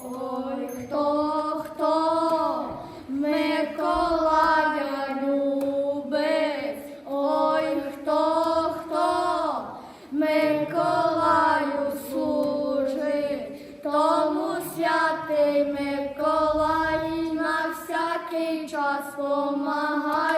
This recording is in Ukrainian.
Ой, хто, хто? Миколая любить, ой, хто, хто? Миколаю служить, тому святий Миколай на всякий час помагає.